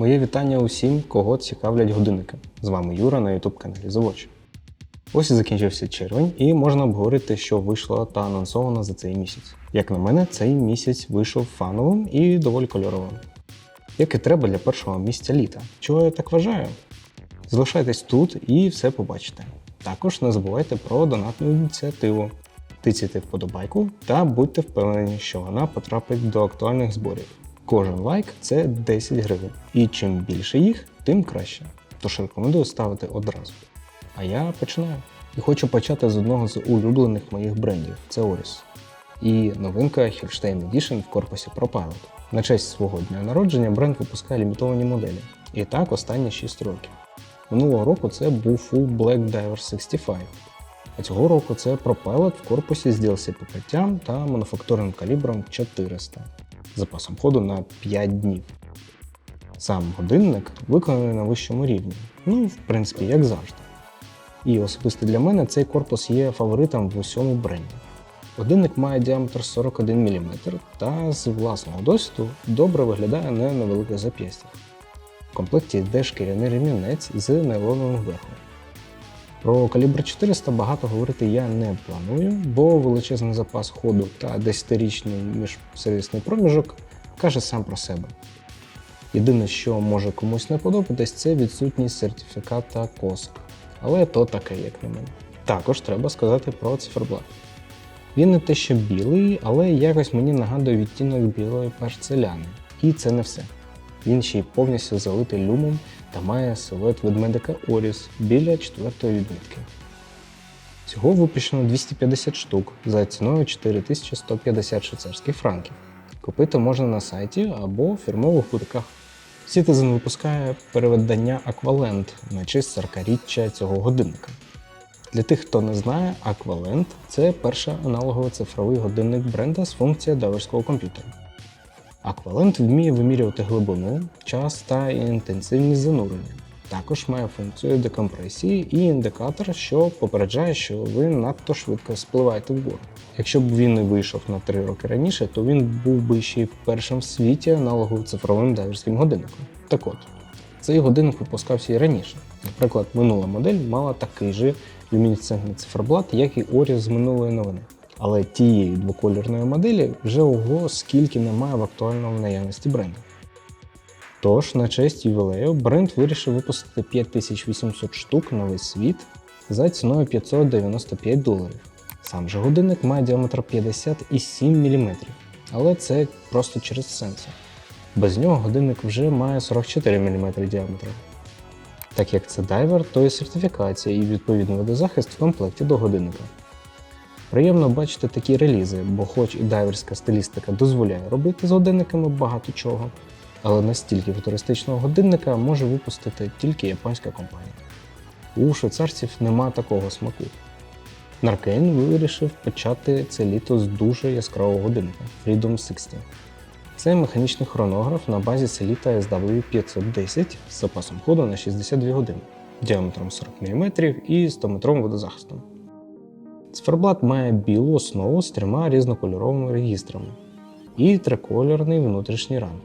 Моє вітання усім, кого цікавлять годинники. З вами Юра на youtube каналі Watch. Ось і закінчився червень, і можна обговорити, що вийшло та анонсовано за цей місяць. Як на мене, цей місяць вийшов фановим і доволі кольоровим. Як і треба для першого місця літа. Чого я так вважаю? Залишайтесь тут і все побачите. Також не забувайте про донатну ініціативу. Тицяйте вподобайку та будьте впевнені, що вона потрапить до актуальних зборів. Кожен лайк це 10 гривень. І чим більше їх, тим краще. Тож рекомендую ставити одразу. А я починаю. І хочу почати з одного з улюблених моїх брендів це Oris. І новинка Hillstein Edition в корпусі ProPilot. На честь свого дня народження бренд випускає лімітовані моделі. І так останні 6 років. Минулого року це був Full Black Diver 65. А цього року це ProPilot в корпусі з DLC покриттям та мануфактурним калібром 400 запасом ходу на 5 днів. Сам годинник виконаний на вищому рівні, ну, в принципі, як завжди. І особисто для мене цей корпус є фаворитом в усьому бренді. Годинник має діаметр 41 мм та з власного досвіду добре виглядає не на невеликих зап'ястях. В комплекті йде шкіряний ремінець з нейлоновим верхом. Про калібр 400 багато говорити я не планую, бо величезний запас ходу та 10-річний міжсервісний проміжок каже сам про себе. Єдине, що може комусь не подобатись, це відсутність сертифіката COSC. Але то таке, як на мене. Також треба сказати про циферблат. Він не те, що білий, але якось мені нагадує відтінок білої парцеляни. І це не все. Він ще й повністю залитий люмом та має силует ведмедика Оріс біля четвертої відмітки. Всього випущено 250 штук за ціною 4150 швейцарських франків. Купити можна на сайті або в фірмових бутиках. Citizen випускає переведення Aqualent на честь 40-річчя цього годинника. Для тих, хто не знає, Aqualent – це перший аналоговий цифровий годинник бренда з функцією дайверського комп'ютера. Aqualent вміє вимірювати глибину, час та інтенсивність занурення. Також має функцію декомпресії і індикатор, що попереджає, що ви надто швидко спливаєте вгору. Якщо б він не вийшов на 3 роки раніше, то він був би ще й першим в світі аналоговим цифровим дайверським годинником. Так от, цей годинник випускався і раніше. Наприклад, минула модель мала такий же люмінесцентний циферблат, як і Оріс з минулої новини. Але тієї двокольорної моделі вже ого скільки немає в актуальному наявності бренду. Тож, на честь ювілею, бренд вирішив випустити 5800 штук на весь світ за ціною 595 доларів. Сам же годинник має діаметр 57 мм, але це просто через сенсор. Без нього годинник вже має 44 мм діаметр. Так як це дайвер, то і сертифікація і відповідний водозахист в комплекті до годинника. Приємно бачити такі релізи, бо хоч і дайверська стилістика дозволяє робити з годинниками багато чого, але настільки футуристичного годинника може випустити тільки японська компанія. У швейцарців нема такого смаку. Наркейн вирішив почати це літо з дуже яскравого годинника Freedom 60. Це механічний хронограф на базі Селіта SW510 з запасом ходу на 62 години, діаметром 40 мм і 100-метровим водозахистом. Циферблат має білу основу з трьома різнокольоровими регістрами і трикольорний внутрішній рант.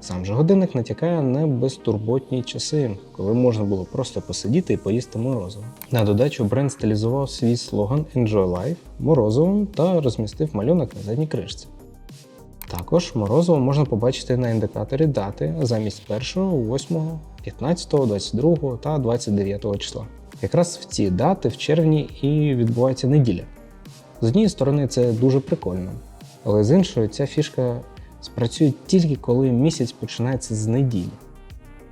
Сам же годинник натякає на безтурботні часи, коли можна було просто посидіти і поїсти морозиво. На додачу бренд стилізував свій слоган Enjoy Life морозивом та розмістив малюнок на задній кришці. Також морозиво можна побачити на індикаторі дати замість 1, 8, 15, 22 та 29 числа. Якраз в ці дати в червні і відбувається неділя. З однієї сторони, це дуже прикольно, але з іншої ця фішка спрацює тільки коли місяць починається з неділі.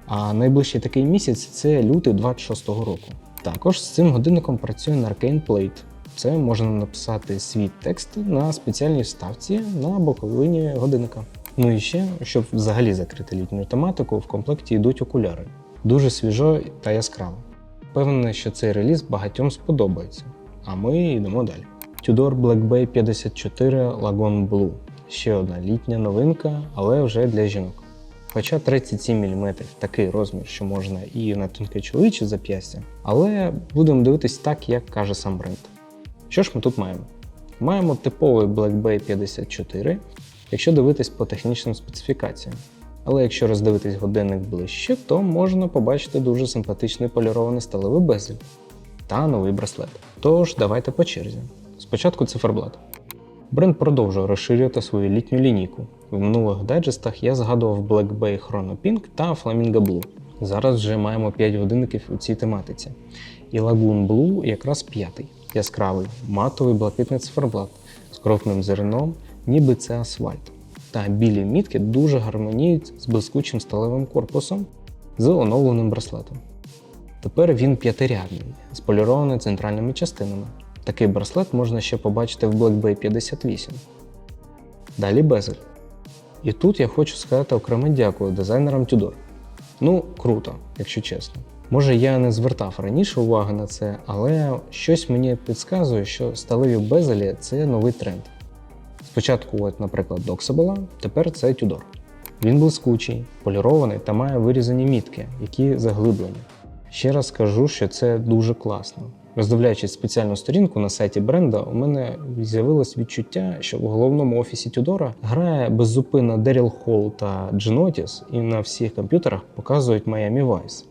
А найближчий такий місяць це лютий 26-го року. Також з цим годинником працює Narcane Plate. Це можна написати свій текст на спеціальній вставці на боковині годинника. Ну і ще, щоб взагалі закрити літню тематику, в комплекті йдуть окуляри. Дуже свіжо та яскраво. Впевнений, що цей реліз багатьом сподобається. А ми йдемо далі. Tudor Black Bay 54 Lagon Blue. Ще одна літня новинка, але вже для жінок. Хоча 37 мм такий розмір, що можна і на тонке чоловіче зап'ястя, але будемо дивитись так, як каже сам бренд. Що ж ми тут маємо? Маємо типовий Black Bay 54, якщо дивитись по технічним специфікаціям. Але якщо роздивитись годинник ближче, то можна побачити дуже симпатичний полірований сталевий безель та новий браслет. Тож давайте по черзі. Спочатку циферблат. Бренд продовжує розширювати свою літню лінійку. В минулих дайджестах я згадував Black Bay Chrono Pink та Flamingo Blue. Зараз вже маємо 5 годинників у цій тематиці. І Lagoon Blue якраз п'ятий. Яскравий, матовий блакитний циферблат з крупним зерном, ніби це асфальт. Та білі мітки дуже гармоніють з блискучим сталевим корпусом з оновленим браслетом. Тепер він п'ятирядний, з полірованими центральними частинами. Такий браслет можна ще побачити в Black Bay 58. Далі безель. І тут я хочу сказати окреме дякую дизайнерам Tudor. Ну, круто, якщо чесно. Може, я не звертав раніше уваги на це, але щось мені підказує, що сталеві безелі це новий тренд. Спочатку, от, наприклад, Doxa була, тепер це Tudor. Він блискучий, полірований та має вирізані мітки, які заглиблені. Ще раз скажу, що це дуже класно. Роздивляючись спеціальну сторінку на сайті бренда, у мене з'явилось відчуття, що в головному офісі Тюдора грає беззупинно Деріл Холл та Дженотіс, і на всіх комп'ютерах показують Miami Vice.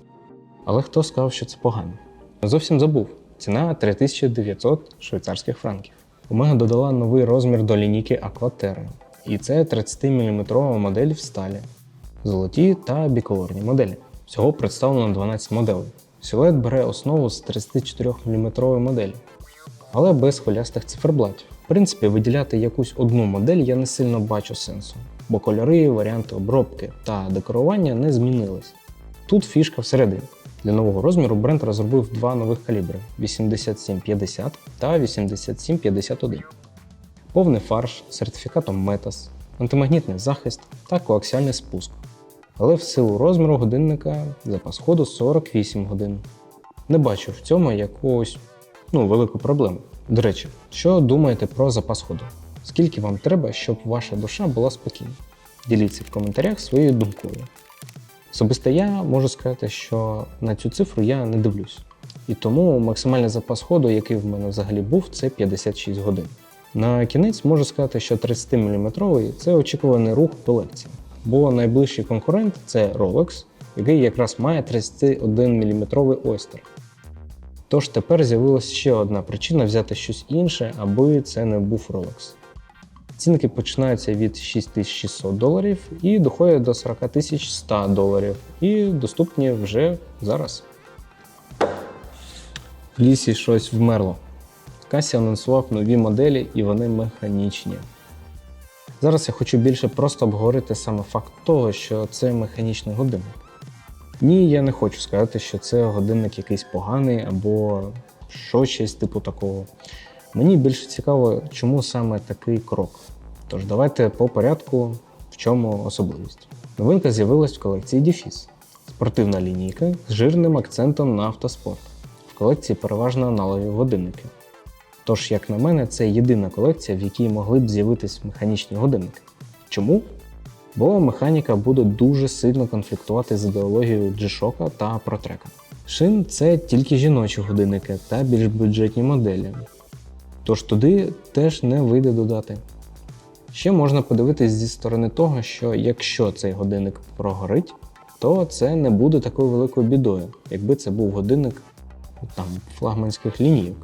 Але хто сказав, що це погано? Зовсім забув. Ціна 3900 швейцарських франків. Омега додала новий розмір до лінійки Aquaterra. І це 30-мм модель в сталі, золоті та біколорні моделі. Всього представлено 12 моделей. Силует бере основу з 34-мм моделі, але без хвилястих циферблатів. В принципі, виділяти якусь одну модель я не сильно бачу сенсу, бо кольори, варіанти обробки та декорування не змінились. Тут фішка всередині. Для нового розміру бренд розробив два нових калібри 8750 та 8751. Повний фарш сертифікатом METAS, антимагнітний захист та коаксіальний спуск. Але в силу розміру годинника запас ходу 48 годин. Не бачу в цьому якогось ну, велику проблему. До речі, що думаєте про запас ходу? Скільки вам треба, щоб ваша душа була спокійна? Діліться в коментарях своєю думкою. Особисто я можу сказати, що на цю цифру я не дивлюсь. І тому максимальний запас ходу, який в мене взагалі був, це 56 годин. На кінець можу сказати, що 30-мм це очікуваний рух до лекції, бо найближчий конкурент це Rolex, який якраз має 31-мм ойстер. Тож тепер з'явилася ще одна причина взяти щось інше, аби це не був Rolex. Цінники починаються від 6600 доларів і доходять до 40100 доларів, і доступні вже зараз. В лісі щось вмерло. Касі анонсував нові моделі і вони механічні. Зараз я хочу більше просто обговорити саме факт того, що це механічний годинник. Ні, я не хочу сказати, що це годинник якийсь поганий або що щось типу такого. Мені більше цікаво, чому саме такий крок. Тож давайте по порядку, в чому особливість. Новинка з'явилась в колекції Дефіс. Спортивна лінійка з жирним акцентом на автоспорт. В колекції переважно аналогові годинники. Тож, як на мене, це єдина колекція, в якій могли б з'явитись механічні годинники. Чому? Бо механіка буде дуже сильно конфліктувати з ідеологією G-Shock та Protrek. Шин це тільки жіночі годинники та більш бюджетні моделі. Тож туди теж не вийде додати. Ще можна подивитись зі сторони того, що якщо цей годинник прогорить, то це не буде такою великою бідою, якби це був годинник там, флагманських лінійок.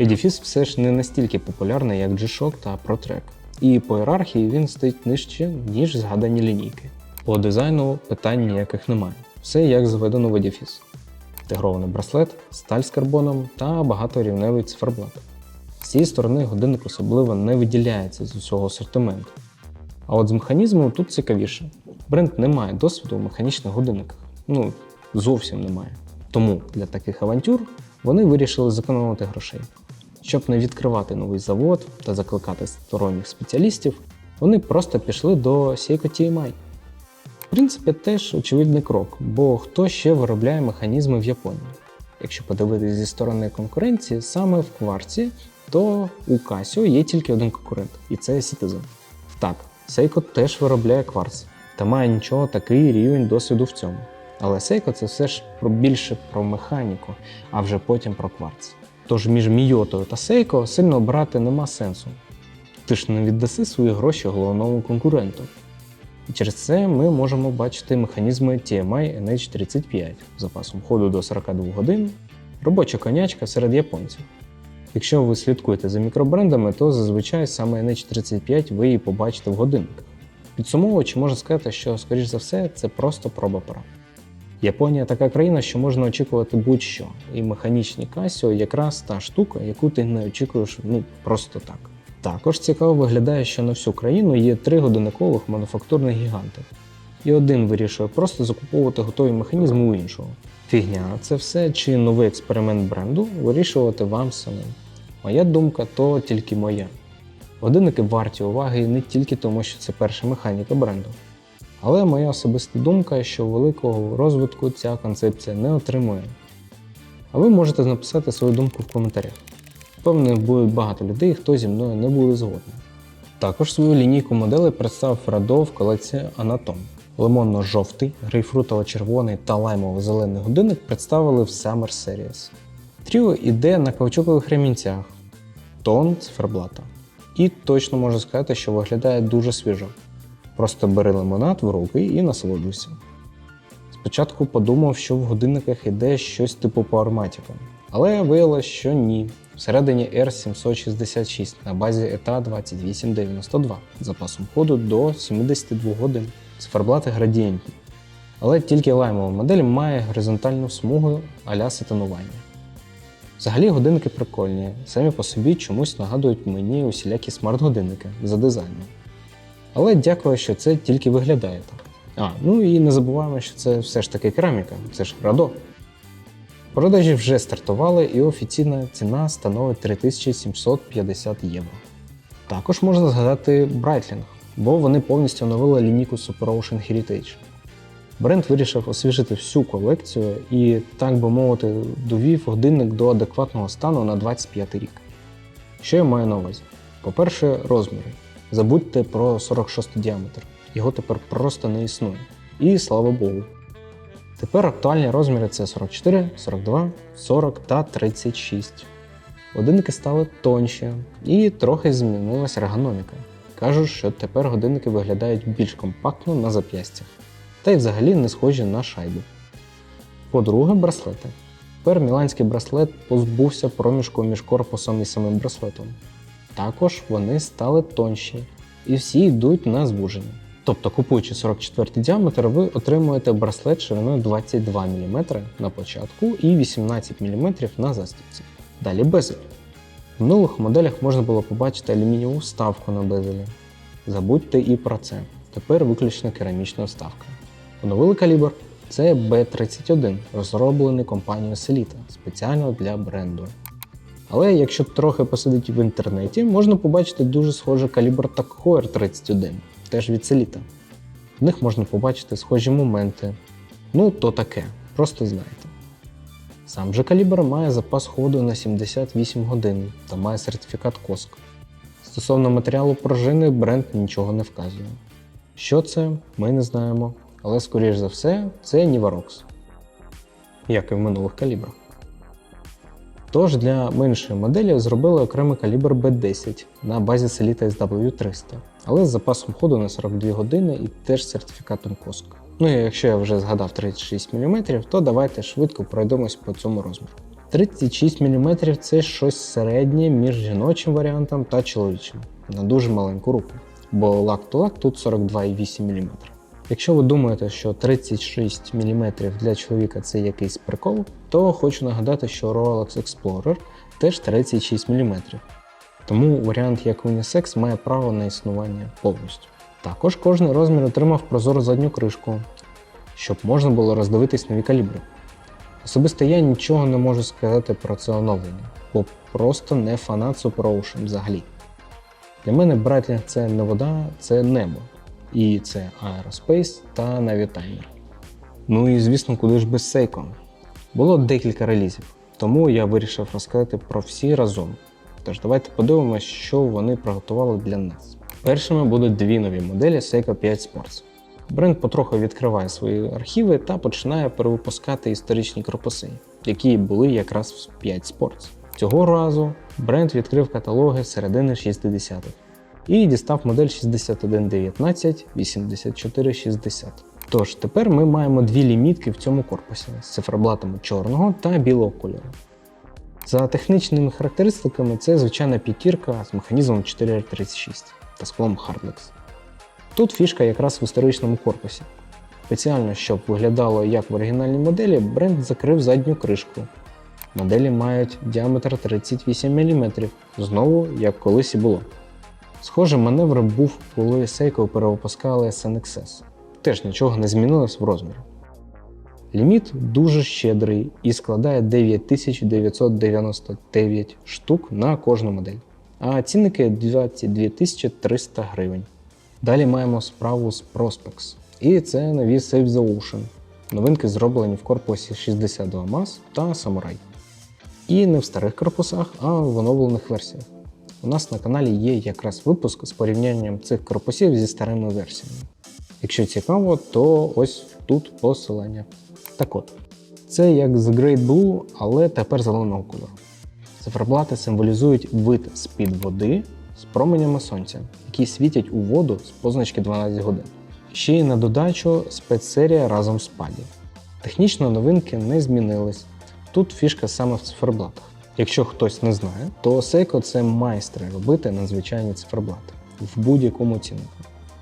Edifice все ж не настільки популярний, як G-Shock та ProTrack. І по ієрархії він стоїть нижче, ніж згадані лінійки. По дизайну питань ніяких немає. Все як заведено в Edifice. Інтегрований браслет, сталь з карбоном та багаторівневий циферблат. З цієї сторони годинник особливо не виділяється з усього асортименту. А от з механізмом тут цікавіше. Бренд не має досвіду у механічних годинниках. Ну, зовсім немає. Тому для таких авантюр вони вирішили зекономити грошей. Щоб не відкривати новий завод та закликати сторонніх спеціалістів, вони просто пішли до Seiko TMI. В принципі, теж очевидний крок, бо хто ще виробляє механізми в Японії? Якщо подивитися зі сторони конкуренції, саме в кварці, то у Casio є тільки один конкурент, і це Citizen. Так, Seiko теж виробляє кварц та має нічого такий рівень досвіду в цьому. Але Seiko це все ж більше про механіку, а вже потім про кварц. Тож між Мійотою та Seiko сильно обирати нема сенсу. Ти ж не віддаси свої гроші головному конкуренту. І через це ми можемо бачити механізми TMI NH35 з запасом ходу до 42 годин, робоча конячка серед японців. Якщо ви слідкуєте за мікробрендами, то зазвичай саме NH35 ви її побачите в годинниках. Підсумовуючи, можна сказати, що, скоріш за все, це просто проба пера. Японія така країна, що можна очікувати будь-що, і механічні Casio якраз та штука, яку ти не очікуєш ну просто так. Також цікаво виглядає, що на всю країну є три годинникових мануфактурних гіганти, і один вирішує просто закуповувати готові механізми у іншого. Фігня, це все чи новий експеримент бренду вирішувати вам самим. Моя думка то тільки моя. Годинники варті уваги не тільки тому, що це перша механіка бренду. Але моя особиста думка, що великого розвитку ця концепція не отримує. А ви можете написати свою думку в коментарях. Впевнений, буде багато людей, хто зі мною не буде згоден. Також свою лінійку моделей представив Радо в колекції Anatom. Лимонно-жовтий, грейпфрутово-червоний та лаймово-зелений годинник представили в Summer Series. Тріо іде на каучукових ремінцях, тон циферблата. І точно можу сказати, що виглядає дуже свіжо. Просто бери лимонад в руки і насолоджуйся. Спочатку подумав, що в годинниках іде щось типу по Powermatic, але виявилось, що ні. Всередині R766 на базі ETA 2892 з запасом ходу до 72 годин. Циферблати градієнтні. Але тільки лаймова модель має горизонтальну смугу а-ля сатанування. Взагалі годинники прикольні, самі по собі чомусь нагадують мені усілякі смарт-годинники за дизайном. Але дякую, що це тільки виглядає так. А, ну і не забуваємо, що це все ж таки кераміка, це ж радо. Продажі вже стартували і офіційна ціна становить 3750 євро. Також можна згадати Breitling, бо вони повністю оновили лінійку Super Ocean Heritage. Бренд вирішив освіжити всю колекцію і, так би мовити, довів годинник до адекватного стану на 25 рік. Що я маю на увазі? По-перше, розміри. Забудьте про 46 діаметр. Його тепер просто не існує. І слава Богу. Тепер актуальні розміри це 44, 42, 40 та 36. Годинники стали тонші і трохи змінилася ергономіка. Кажуть, що тепер годинники виглядають більш компактно на зап'ястях, та й взагалі не схожі на шайбу. По-друге, браслети. Тепер міланський браслет позбувся проміжку між корпусом і самим браслетом. Також вони стали тонші, і всі йдуть на звуження. Тобто, купуючи 44 діаметр, ви отримуєте браслет шириною 22 мм на початку і 18 мм на застібці. Далі безель. В минулих моделях можна було побачити алюмінієву вставку на безелі. Забудьте і про це. Тепер виключно керамічна вставка. Оновили калібр. Це B31, розроблений компанією Selita спеціально для бренду. Але якщо трохи посидіти в інтернеті, можна побачити дуже схожий калібр Heuer 31, теж від Selita. В них можна побачити схожі моменти. Ну, то таке, просто знайте. Сам же калібр має запас ходу на 78 годин та має сертифікат COSC. Стосовно матеріалу пружини, бренд нічого не вказує. Що це, ми не знаємо, але скоріш за все, це Nivarox, як і в минулих калібрах. Тож для меншої моделі зробили окремий калібр B10 на базі Selita SW300, але з запасом ходу на 42 години і теж сертифікатом COSC. Ну і якщо я вже згадав 36 мм, то давайте швидко пройдемось по цьому розміру. 36 мм це щось середнє між жіночим варіантом та чоловічим на дуже маленьку руку, бо лак-то-лак тут 42,8 мм. Якщо ви думаєте, що 36 мм для чоловіка це якийсь прикол, то хочу нагадати, що Rolex Explorer теж 36 мм. Тому варіант як Unisex має право на існування повністю. Також кожний розмір отримав прозору задню кришку, щоб можна було роздивитись нові калібри. Особисто я нічого не можу сказати про це оновлення, бо просто не фанат Super Ocean взагалі. Для мене Breitling це не вода, це небо. І це Aerospace та Navitimer. Ну і звісно, куди ж без Seiko. Було декілька релізів, тому я вирішив розказати про всі разом. Тож давайте подивимось, що вони приготували для нас. Першими будуть дві нові моделі Seiko 5 Sports. Бренд потроху відкриває свої архіви та починає перевипускати історичні корпуси, які були якраз в 5 Sports. Цього разу бренд відкрив каталоги середини 60-х. І дістав модель 6119 8460. Тож тепер ми маємо дві лімітки в цьому корпусі з циферблатами чорного та білого кольору. За технічними характеристиками, це звичайна п'ятірка з механізмом 4R36 та склом Hardlex. Тут фішка якраз в історичному корпусі. Спеціально, щоб виглядало як в оригінальній моделі, бренд закрив задню кришку. Моделі мають діаметр 38 мм, знову як колись і було. Схожий маневр був, коли Seiko перевипускали SNXS. Теж нічого не змінилось в розмірі. Ліміт дуже щедрий і складає 9999 штук на кожну модель, а цінники 22 300 гривень. Далі маємо справу з Prospex. І це нові Save the Ocean. Новинки зроблені в корпусі 62 MAS та Samurai. І не в старих корпусах, а в оновлених версіях. У нас на каналі є якраз випуск з порівнянням цих корпусів зі старими версіями. Якщо цікаво, то ось тут посилання. Так от, це як з Great Blue, але тепер зеленого кольору. Циферблати символізують вид з-під води з променями сонця, які світять у воду з позначки 12 годин. Ще й на додачу спецсерія разом з паді. Технічно новинки не змінились. Тут фішка саме в циферблатах. Якщо хтось не знає, то Seiko це майстри робити надзвичайні циферблати в будь-якому ціннику.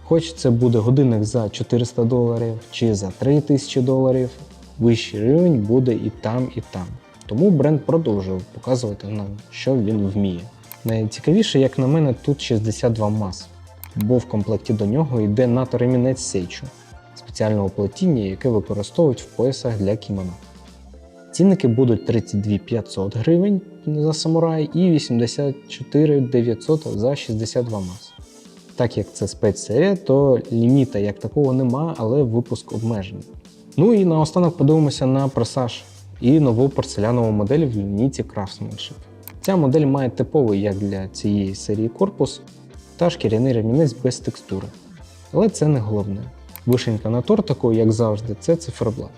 Хоч це буде годинник за 400 доларів чи за 3000 доларів, вищий рівень буде і там, і там. Тому бренд продовжує показувати нам, що він вміє. Найцікавіше, як на мене, тут 62 мас, бо в комплекті до нього йде НАТО ремінець сейчу спеціального плетіння, яке використовують в поясах для кімоно. Цінники будуть 32 500 гривень за самурай і 84 900 за 62 мас. Так як це спецсерія, то ліміта як такого нема, але випуск обмежений. Ну і наостанок подивимося на пресаж і нову порцелянову модель в лінійці Craftsmanship. Ця модель має типовий як для цієї серії корпус та шкіряний ремінець без текстури. Але це не головне. Вишенька на тортику, як завжди, це циферблат.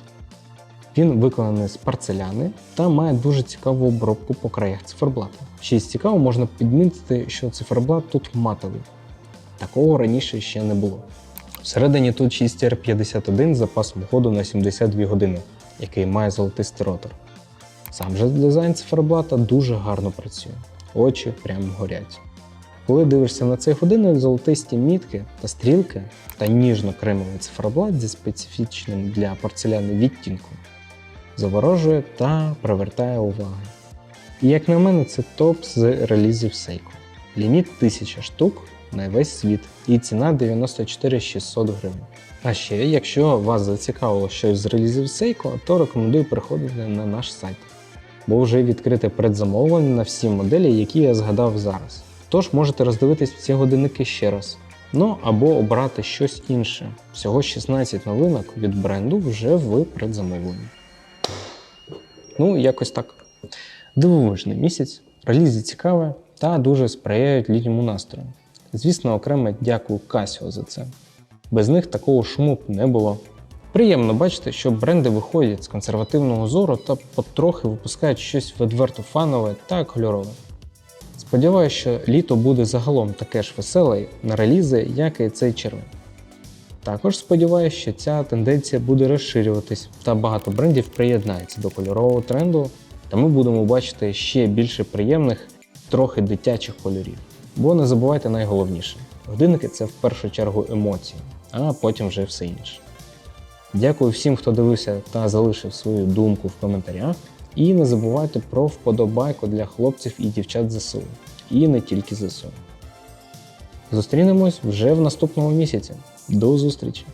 Він виконаний з порцеляни та має дуже цікаву обробку по краях циферблата. Ще із цікаво можна підмітити, що циферблат тут матовий. Такого раніше ще не було. Всередині тут 6R51 з запасом ходу на 72 години, який має золотистий ротор. Сам же дизайн циферблата дуже гарно працює, очі прямо горять. Коли дивишся на цей годинник, золотисті мітки та стрілки та ніжно-кремовий циферблат зі специфічним для порцеляни відтінком заворожує та привертає увагу. І як на мене, це топ з релізів Seiko. Ліміт 1000 штук на весь світ і ціна 94 600 гривень. А ще, якщо вас зацікавило щось з релізів Seiko, то рекомендую приходити на наш сайт, бо вже відкрите предзамовлення на всі моделі, які я згадав зараз. Тож можете роздивитись всі годинники ще раз. Ну або обрати щось інше. Всього 16 новинок від бренду вже в предзамовленні. Ну, якось так. Дивовижний місяць, релізи цікаві та дуже сприяють літньому настрою. Звісно, окремо дякую Casio за це. Без них такого шуму б не було. Приємно бачити, що бренди виходять з консервативного зору та потрохи випускають щось відверто фанове та кольорове. Сподіваюсь, що літо буде загалом таке ж веселе на релізи, як і цей червень. Також сподіваюся, що ця тенденція буде розширюватись та багато брендів приєднається до кольорового тренду, та ми будемо бачити ще більше приємних, трохи дитячих кольорів. Бо не забувайте найголовніше: годинники це в першу чергу емоції, а потім вже все інше. Дякую всім, хто дивився та залишив свою думку в коментарях. І не забувайте про вподобайку для хлопців і дівчат ЗСУ. І не тільки ЗСУ. Зустрінемось вже в наступному місяці. До зустрічі!